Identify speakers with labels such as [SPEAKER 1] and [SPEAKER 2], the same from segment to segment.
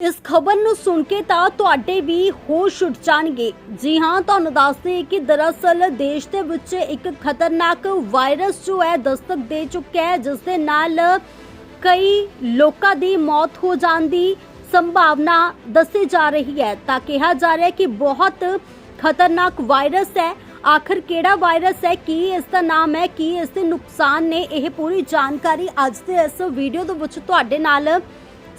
[SPEAKER 1] ਇਸ ਖਬਰ ਨੂੰ ਸੁਣ ਕੇ ਤਾਂ ਤੁਹਾਡੇ ਵੀ ਹੋਸ਼ ਉੱਡ ਜਾਣਗੇ। ਜੀ ਹਾਂ, ਤੁਹਾਨੂੰ ਦੱਸਦੇ ਕਿ ਦਰਅਸਲ ਦੇਸ਼ ਦੇ ਵਿੱਚ ਇੱਕ ਖਤਰਨਾਕ ਵਾਇਰਸ ਜੋ ਹੈ ਦਸਤਕ ਦੇ ਚੁੱਕਿਆ ਹੈ, ਜਿਸ ਦੇ ਨਾਲ ਕਈ ਲੋਕਾਂ ਦੀ ਮੌਤ ਹੋ ਜਾਣ ਦੀ ਸੰਭਾਵਨਾ ਦੱਸੀ ਜਾ ਰਹੀ ਹੈ। ਤਾਂ ਕਿਹਾ ਜਾ ਰਿਹਾ ਹੈ ਕਿ ਬਹੁਤ ਖਤਰਨਾਕ ਵਾਇਰਸ ਹੈ। ਆਖਰ ਕਿਹੜਾ ਵਾਇਰਸ ਹੈ? ਕੀ ਇਸ ਦਾ ਨਾਮ ਹੈ? ਕੀ ਇਸ ਦੇ ਨੁਕਸਾਨ ਨੇ? ਇਹ ਪੂਰੀ ਜਾਣਕਾਰੀ ਅੱਜ ਦੇ ਇਸ ਵੀਡੀਓ ਦੇ ਵਿੱਚ ਤੁਹਾਡੇ ਨਾਲ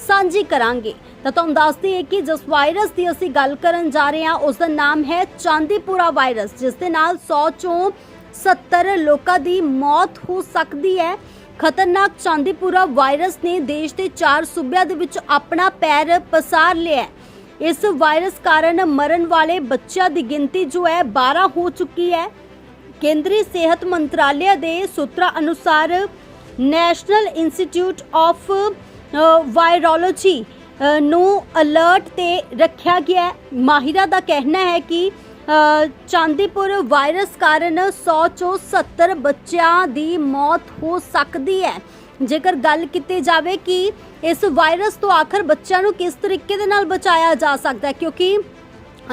[SPEAKER 1] ਸਾਂਝੀ ਕਰਾਂਗੇ। ਤਾਂ ਤੁਹਾਨੂੰ ਦੱਸਦੀ ਹੈ ਕਿ ਜਿਸ ਵਾਇਰਸ ਦੀ ਅਸੀਂ ਗੱਲ ਕਰਨ ਜਾ ਰਹੇ ਹਾਂ, ਉਸ ਦਾ ਨਾਮ ਹੈ ਚਾਂਦੀਪੁਰਾ ਵਾਇਰਸ, ਜਿਸ ਦੇ ਨਾਲ 100 ਚੋਂ 70 ਲੋਕਾਂ ਦੀ ਮੌਤ ਹੋ ਸਕਦੀ ਹੈ। ਖਤਰਨਾਕ ਚਾਂਦੀਪੁਰਾ ਵਾਇਰਸ ਨੇ ਦੇਸ਼ ਦੇ ਚਾਰ ਸੂਬਿਆਂ ਦੇ ਵਿੱਚ ਆਪਣਾ ਪੈਰ ਪਸਾਰ ਲਿਆ ਇਸ ਵਾਇਰਸ ਕਾਰਨ ਮਰਨ ਵਾਲੇ ਬੱਚਿਆਂ ਦੀ ਗਿਣਤੀ ਜੋ ਹੈ 12 ਹੋ ਚੁੱਕੀ ਹੈ। ਕੇਂਦਰੀ ਸਿਹਤ ਮੰਤਰਾਲੇ ਦੇ ਸੂਤਰਾਂ ਅਨੁਸਾਰ ਨੈਸ਼ਨਲ ਇੰਸਟੀਚਿਊਟ ਆਫ ਵਾਇਰੋਲੋਜੀ ਨੂੰ ਅਲਰਟ ਤੇ ਰੱਖਿਆ ਗਿਆ ਹੈ। ਮਾਹਿਰਾਂ ਦਾ ਕਹਿਣਾ ਹੈ ਕਿ ਚਾਂਦੀਪੁਰ ਵਾਇਰਸ ਕਾਰਨ 100 ਚੋਂ 70 ਬੱਚਿਆਂ ਦੀ ਮੌਤ ਹੋ ਸਕਦੀ ਹੈ। ਜੇਕਰ ਗੱਲ ਕੀਤੀ ਜਾਵੇ ਕਿ ਇਸ ਵਾਇਰਸ ਤੋਂ ਆਖਰ ਬੱਚਿਆਂ ਨੂੰ ਕਿਸ ਤਰੀਕੇ ਦੇ ਨਾਲ ਬਚਾਇਆ ਜਾ ਸਕਦਾ ਹੈ, ਕਿਉਂਕਿ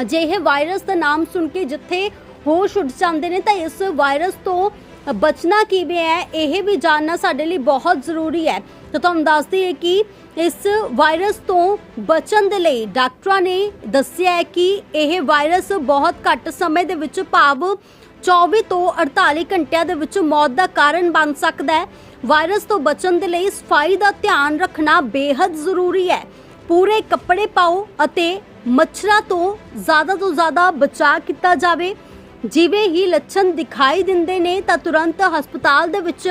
[SPEAKER 1] ਅਜਿਹੇ ਵਾਇਰਸ ਦਾ ਨਾਮ ਸੁਣ ਕੇ ਜਿੱਥੇ ਹੋਸ਼ ਉੱਡ ਜਾਂਦੇ ਨੇ, ਤਾਂ ਇਸ ਵਾਇਰਸ ਤੋਂ ਬਚਣਾ ਕਿਵੇਂ ਹੈ, ਇਹ ਵੀ ਜਾਣਨਾ ਸਾਡੇ ਲਈ ਬਹੁਤ ਜ਼ਰੂਰੀ ਹੈ। ਤਾਂ ਤੁਹਾਨੂੰ ਦੱਸਦੀ ਹੈ ਕਿ ਇਸ ਵਾਇਰਸ ਤੋਂ ਬਚਣ ਦੇ ਲਈ ਡਾਕਟਰਾਂ ਨੇ ਦੱਸਿਆ ਹੈ ਕਿ ਇਹ ਵਾਇਰਸ ਬਹੁਤ ਘੱਟ ਸਮੇਂ ਦੇ ਵਿੱਚ ਭਾਵ 24 ਤੋਂ 48 ਘੰਟਿਆਂ ਦੇ ਵਿੱਚ ਮੌਤ ਦਾ ਕਾਰਨ ਬਣ ਸਕਦਾ ਹੈ। ਵਾਇਰਸ ਤੋਂ ਬਚਣ ਦੇ ਲਈ ਸਫ਼ਾਈ ਦਾ ਧਿਆਨ ਰੱਖਣਾ ਬੇहद ਜ਼ਰੂਰੀ ਹੈ। ਪੂਰੇ ਕੱਪੜੇ ਪਾਓ ਅਤੇ ਮੱਛਰਾਂ ਤੋਂ ਜ਼ਿਆਦਾ ਤੋਂ ਜ਼ਿਆਦਾ ਬਚਾਅ ਕੀਤਾ ਜਾਵੇ। ਜਿਵੇਂ ਹੀ ਲੱਛਣ ਦਿਖਾਈ ਦਿੰਦੇ ਨੇ ਤਾਂ ਤੁਰੰਤ ਹਸਪਤਾਲ ਦੇ ਵਿੱਚ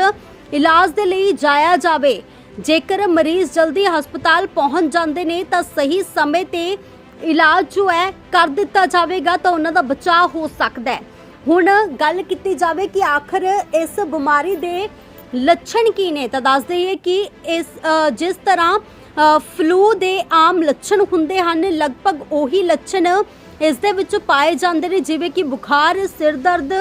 [SPEAKER 1] ਇਲਾਜ ਦੇ ਲਈ ਜਾਇਆ ਜਾਵੇ। ਜੇਕਰ ਮਰੀਜ਼ ਜਲਦੀ ਹਸਪਤਾਲ ਪਹੁੰਚ ਜਾਂਦੇ ਨੇ ਤਾਂ ਸਹੀ ਸਮੇਂ ਤੇ ਇਲਾਜ ਜੋ ਹੈ ਕਰ ਦਿੱਤਾ ਜਾਵੇਗਾ ਤਾਂ ਉਹਨਾਂ ਦਾ ਬਚਾਅ ਹੋ ਸਕਦਾ ਹੈ। ਹੁਣ ਗੱਲ ਕੀਤੀ ਜਾਵੇ ਕਿ ਆਖਰ ਇਸ ਬਿਮਾਰੀ ਦੇ ਲੱਛਣ ਕੀ ਨੇ ਤਾਂ ਦੱਸ ਦਈਏ ਕਿ ਇਸ ਜਿਸ ਤਰ੍ਹਾਂ ਫਲੂ ਦੇ ਆਮ ਲੱਛਣ ਹੁੰਦੇ ਹਨ, ਲਗਭਗ ਉਹੀ ਲੱਛਣ ਇਸ ਦੇ ਵਿੱਚ ਪਾਏ ਜਾਂਦੇ ਨੇ, ਜਿਵੇਂ ਕਿ ਬੁਖਾਰ, ਸਿਰ ਦਰਦ,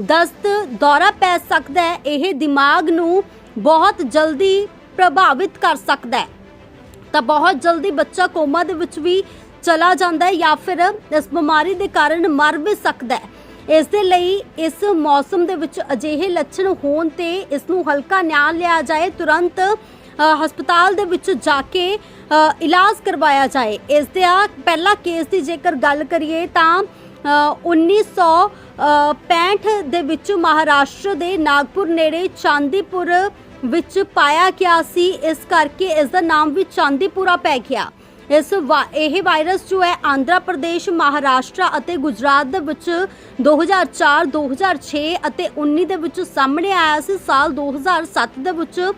[SPEAKER 1] ਦਸਤ, ਦੌਰਾ ਪੈ ਸਕਦਾ ਹੈ। ਇਹ ਦਿਮਾਗ ਨੂੰ ਬਹੁਤ ਜਲਦੀ ਪ੍ਰਭਾਵਿਤ ਕਰ ਸਕਦਾ ਹੈ। ਤਾਂ ਬਹੁਤ ਜਲਦੀ ਬੱਚਾ ਕੋਮਾ ਦੇ ਵਿੱਚ ਵੀ ਚਲਾ ਜਾਂਦਾ ਹੈ ਜਾਂ ਫਿਰ ਇਸ ਬਿਮਾਰੀ ਦੇ ਕਾਰਨ ਮਰ ਵੀ ਸਕਦਾ ਹੈ। ਇਸ ਦੇ ਲਈ ਇਸ ਮੌਸਮ ਦੇ ਵਿੱਚ ਅਜਿਹੇ ਲੱਛਣ ਹੋਣ ਤੇ ਇਸ ਨੂੰ ਹਲਕਾ ਨਿਆਂ ਲਿਆ ਜਾਏ ਤੁਰੰਤ ਹਸਪਤਾਲ ਦੇ ਵਿੱਚ ਜਾ ਕੇ ਇਲਾਜ ਕਰਵਾਇਆ ਜਾਏ। ਇਸ ਦਾ ਪਹਿਲਾ ਕੇਸ ਦੀ ਜੇਕਰ ਗੱਲ ਕਰੀਏ ਤਾਂ ਅ, 1965 ਦੇ ਵਿੱਚ ਮਹਾਰਾਸ਼ਟਰ ਦੇ ਨਾਗਪੁਰ ਨੇੜੇ ਚਾਂਦੀਪੁਰ ਵਿੱਚ ਪਾਇਆ ਗਿਆ ਸੀ। ਇਸ ਕਰਕੇ ਇਸ ਦਾ ਨਾਮ ਵੀ ਚਾਂਦੀਪੁਰਾ ਪੈ ਗਿਆ। ਇਸ ਵਾ- ਇਹ ਵਾਇਰਸ ਜੋ ਹੈ, ਆਂਧਰਾ ਪ੍ਰਦੇਸ਼, ਮਹਾਰਾਸ਼ਟਰ ਅਤੇ ਗੁਜਰਾਤ ਦੇ ਵਿੱਚ 2004 2006 ਅਤੇ 19 ਦੇ ਵਿੱਚ ਸਾਹਮਣੇ ਆਇਆ ਸੀ। ਸਾਲ 2007 ਦੇ ਵਿੱਚ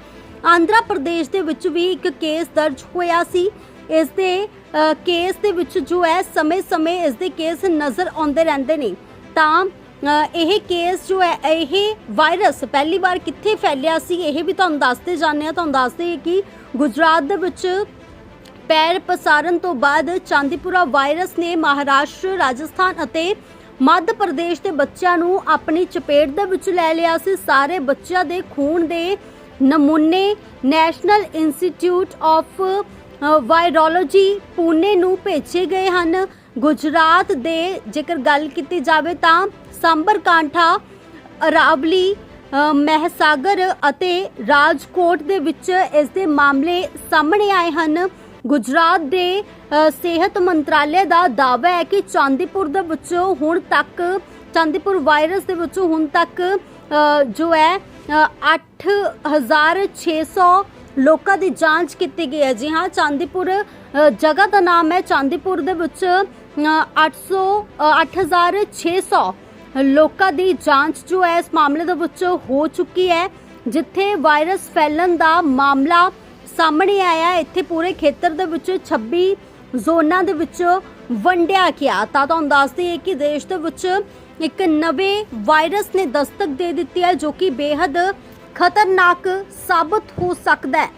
[SPEAKER 1] ਆਂਧਰਾ ਪ੍ਰਦੇਸ਼ ਦੇ ਵਿੱਚ ਵੀ ਇੱਕ ਕੇਸ ਦਰਜ ਹੋਇਆ ਸੀ। ਇਸ ਦੇ ਕੇਸ ਦੇ ਵਿੱਚ ਜੋ ਹੈ, ਸਮੇਂ-ਸਮੇਂ ਇਸ ਦੇ ਕੇਸ ਨਜ਼ਰ ਆਉਂਦੇ ਰਹਿੰਦੇ ਨੇ। ਤਾਂ ਇਹ ਕੇਸ ਜੋ ਹੈ, ਇਹ ਵਾਇਰਸ ਪਹਿਲੀ ਵਾਰ ਕਿੱਥੇ ਫੈਲਿਆ ਸੀ, ਇਹ ਵੀ ਤੁਹਾਨੂੰ ਦੱਸਦੇ ਜਾਂਦੇ ਆ ਤੁਹਾਨੂੰ ਦੱਸਦੇ ਕਿ ਗੁਜਰਾਤ ਦੇ ਵਿੱਚ ਪੈਰ ਪਸਾਰਨ ਤੋਂ ਬਾਅਦ ਚਾਂਦੀਪੁਰਾ ਵਾਇਰਸ ਨੇ ਮਹਾਰਾਸ਼ਟਰ, ਰਾਜਸਥਾਨ ਅਤੇ ਮੱਧ ਪ੍ਰਦੇਸ਼ ਦੇ ਬੱਚਿਆਂ ਨੂੰ ਆਪਣੀ ਚਪੇਟ ਦੇ ਵਿੱਚ ਲੈ ਲਿਆ ਸੀ। ਸਾਰੇ ਬੱਚਿਆਂ ਦੇ ਖੂਨ ਦੇ ਨਮੂਨੇ national institute of virology Pune ਨੂੰ ਭੇਜੇ ਗਏ ਹਨ। ਗੁਜਰਾਤ ਦੇ ਜੇਕਰ ਗੱਲ ਕੀਤੀ ਜਾਵੇ ਤਾਂ ਸੰਬਰਕਾਂਠਾ ਅਰਾਵਲੀ ਮਹਿਸਾਗਰ ਅਤੇ ਰਾਜਕੋਟ ਦੇ ਵਿੱਚ ਇਸ ਦੇ ਮਾਮਲੇ ਸਾਹਮਣੇ ਆਏ ਹਨ। ਗੁਜਰਾਤ ਦੇ ਸਿਹਤ ਮੰਤਰਾਲੇ ਦਾ ਦਾਅਵਾ ਹੈ ਕਿ ਚਾਂਦੀਪੁਰ ਦੇ ਵਿੱਚੋਂ ਹੁਣ ਤੱਕ ਚਾਂਦੀਪੁਰ ਵਾਇਰਸ ਦੇ ਵਿੱਚੋਂ ਹੁਣ ਤੱਕ ਜੋ ਹੈ ਅ, 8600 ਲੋਕਾਂ ਦੀ ਜਾਂਚ ਕੀਤੀ ਗਈ ਹੈ। ਜੀ ਹਾਂ ਚਾਂਦੀਪੁਰ ਜਗ੍ਹਾ ਦਾ ਨਾਮ ਹੈ ਚਾਂਦੀਪੁਰ ਦੇ ਵਿੱਚ 800 ਅ, 8600 ਲੋਕਾਂ ਦੀ ਜਾਂਚ ਜੋ ਹੈ ਇਸ ਮਾਮਲੇ ਦੇ ਵਿੱਚ ਹੋ ਚੁੱਕੀ ਹੈ ਜਿੱਥੇ ਵਾਇਰਸ ਫੈਲਣ ਦਾ ਮਾਮਲਾ ਸਾਹਮਣੇ ਆਇਆ ਇੱਥੇ ਪੂਰੇ ਖੇਤਰ ਦੇ ਵਿੱਚ 26 ਜ਼ੋਨਾਂ ਦੇ ਵਿੱਚ ਵੰਡਿਆ ਗਿਆ। ਤਾਂ ਤੁਹਾਨੂੰ ਦੱਸਦੇ ਹਾਂ ਕਿ ਦੇਸ਼ ਦੇ ਵਿੱਚ ਇੱਕ ਨਵੇਂ ਵਾਇਰਸ ਨੇ ਦਸਤਕ ਦੇ ਦਿੱਤੀ ਹੈ ਜੋ ਕਿ ਬੇहद ਖਤਰਨਾਕ ਸਾਬਤ ਹੋ ਸਕਦਾ ਹੈ।